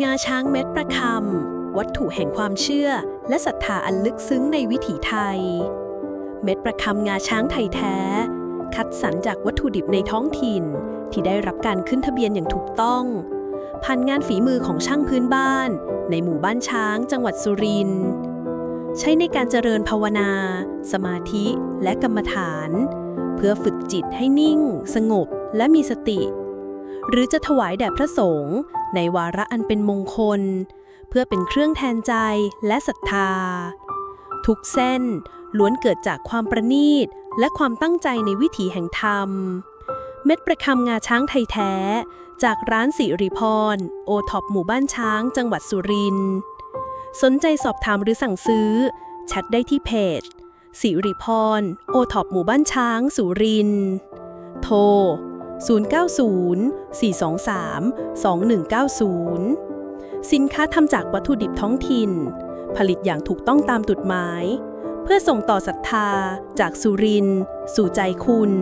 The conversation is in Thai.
งาช้างเม็ดประคำ วัตถุแห่งความเชื่อ และศรัทธาอันลึกซึ้งในวิถีไทย เม็ดประคำงาช้างไทยแท้ คัดสรรจากวัตถุดิบในท้องถิ่น ที่ได้รับการขึ้นทะเบียนอย่างถูกต้องผ่านงานฝีมือของช่างพื้นบ้าน ในหมู่บ้านช้างจังหวัดสุรินทร์ใช้ในการเจริญภาวนา สมาธิและกรรมฐาน เพื่อฝึกจิตให้นิ่ง สงบและมีสติ หรือจะถวายแด่พระสงฆ์ ในวาระอันเป็นมงคล เพื่อเป็นเครื่องแทนใจและศรัทธา ทุกเส้นล้วนเกิดจากความประณีต และความตั้งใจในวิถีแห่งธรรม เม็ดประคำงาช้างไทยแท้ จากร้านสิริพร โอท็อปหมู่บ้านช้างจังหวัดสุรินทร์สนใจสอบถามหรือสั่งซื้อ แชทได้ที่เพจสิริพร โอท็อปหมู่บ้านช้างสุรินทร์โทร 090-423-2190 สินค้าทำจากวัตถุดิบท้องถิ่น ผลิตอย่างถูกต้องตามจุดหมาย เพื่อส่งต่อศรัทธาจากสุรินสู่ใจคุณ